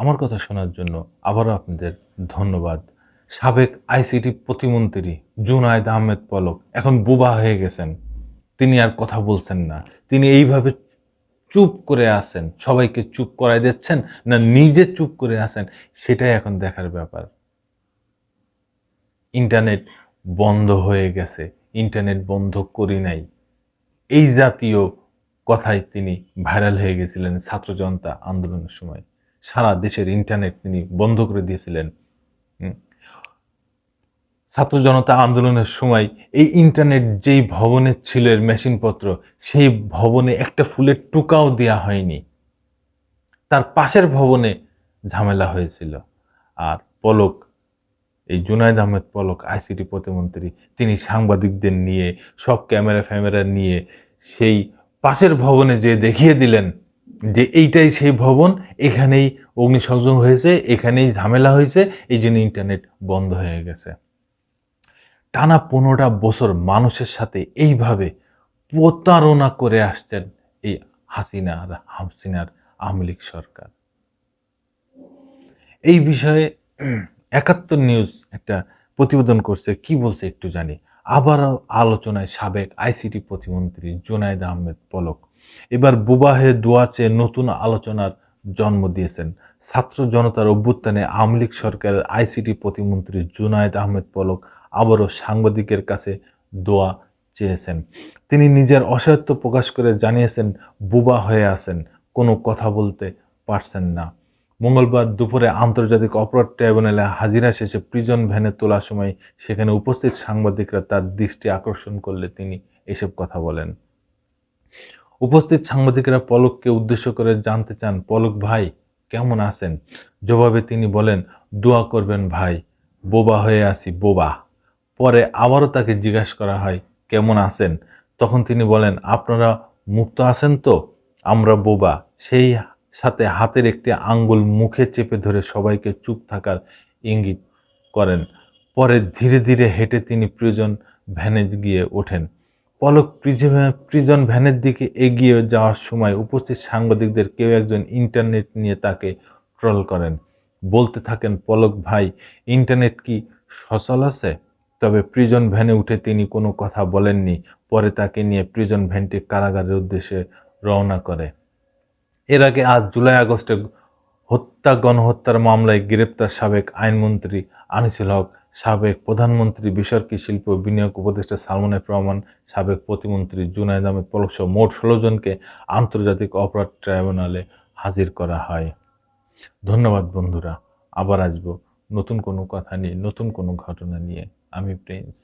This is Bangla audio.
আমার কথা শোনার জন্য আবারও আপনাদের ধন্যবাদ। সাবেক আইসিটি প্রতিমন্ত্রী জুনায়দ আহমেদ পলক এখন বোবা হয়ে গেছেন। তিনি আর কথা বলছেন না। তিনি এইভাবে চুপ করে আছেন। সবাইকে চুপ করাই দিচ্ছেন না নিজে চুপ করে আছেন, সেটাই এখন দেখার ব্যাপার। ইন্টারনেট বন্ধ হয়ে গেছে। ইন্টারনেট বন্ধ করি নাই। এই জাতীয় কথায় তিনি ভাইরাল হয়ে গেছিলেন ছাত্র জনতা আন্দোলনের সময়। সারা দেশের ইন্টারনেট তিনি বন্ধ করে দিয়েছিলেন। ছাত্র জনতা আন্দোলনের সময় এই ইন্টারনেট যেই ভবনে ছিল মেশিনপত্র, সেই ভবনে একটা ফুলের টুকাও দেওয়া হয়নি। তার পাশের ভবনে ঝামেলা হয়েছিল। আর পলক, এই জুনায়দ আহমেদ পলক আইসিটি প্রতিমন্ত্রী, তিনি সাংবাদিকদের নিয়ে, সব ক্যামেরা ফ্যামেরা নিয়ে সেই পাশের ভবনে যে দেখিয়ে দিলেন এইটাই সেই ভবন, এখানেই অগ্নিসংযোগ হয়েছে, এখানেই ঝামেলা হয়েছে, এই জন্য ইন্টারনেট বন্ধ হয়ে গেছে। টানা পনেরোটা বছর মানুষের সাথে এইভাবে প্রতারণা করে আসছেন এই হাসিনা আর হাসিনার আওয়ামী সরকার। এই বিষয়ে একাত্তর নিউজ একটা প্রতিবেদন করছে, কি বলছে একটু জানি। আবারও আলোচনায় সাবেক আইসিটি প্রতিমন্ত্রী জুনায়দ আহমেদ পলক এবার বুবাহে দোয়াচে নতুন আলোচনার জন্ম দিয়েছেন। ছাত্র জনতার অভ্যুত্থানে আওয়ামী লীগ সরকারের আইসিটি প্রতিমন্ত্রী জুনায়দ আহমেদ পলক আবারও সাংবাদিকের কাছে দোয়া চেয়েছেন। তিনি নিজের অসহায়ত্ব প্রকাশ করে জানিয়েছেন, বুবা হয়ে আছেন, কোনো কথা বলতে পারছেন না। মঙ্গলবার দুপুরে আন্তর্জাতিক অপরাধ ট্রাইব্যুনালে হাজিরা শেষে প্রিজন ভ্যানে তোলার সময় সেখানে উপস্থিত সাংবাদিকরা তার দৃষ্টি আকর্ষণ করলে তিনি এসব কথা বলেন। উপস্থিত সাংবাদিকরা পলককে উদ্দেশ্য করে জানতে চান, পলক ভাই, কেমন আছেন? জবাবে তিনি বলেন, দোয়া করবেন ভাই, বোবা হয়ে আসি বোবা। পরে আবারও তাকে জিজ্ঞাসা করা হয়, কেমন আছেন? তখন তিনি বলেন, আপনারা মুক্ত আছেন তো? আমরা বোবা। সেই সাথে হাতের একটি আঙ্গুল মুখে চেপে ধরে সবাইকে চুপ থাকার ইঙ্গিত করেন। পরে ধীরে ধীরে হেঁটে তিনি প্রিজন ভ্যানে গিয়ে ওঠেন। পলক প্রিজন- ভ্যানের দিকে এগিয়ে যাওয়ার সময় উপস্থিত সাংবাদিকদের কেউ একজন ইন্টারনেট নিয়ে তাকে ট্রল করেন। বলতে থাকেন, পলক ভাই, ইন্টারনেট কি সচল আছে? তবে প্রিজন ভ্যানে উঠে তিনি কোনো কথা বলেননি। পরে তাকে নিয়ে প্রিজন ভ্যানটি কারাগারের উদ্দেশ্যে রওনা করে। এর আগে আজ জুলাই আগস্টে হত্যা, গণহত্যার মামলায় গ্রেপ্তার সাবেক আইনমন্ত্রী আনিসুল হক সাবেক প্রধানমন্ত্রী বেসরকারি শিল্প বিনিয়োগ উপদেষ্টা সালমান এফ রহমান, সাবেক প্রতিমন্ত্রী জুনায়দ আহমেদ পলক সহ মোট ষোলো জনকে আন্তর্জাতিক অপরাধ ট্রাইব্যুনালে হাজির করা হয়। ধন্যবাদ বন্ধুরা, আবার আসব নতুন কোনো কথা নিয়ে, নতুন কোনো ঘটনা নিয়ে। আমি প্রিন্স।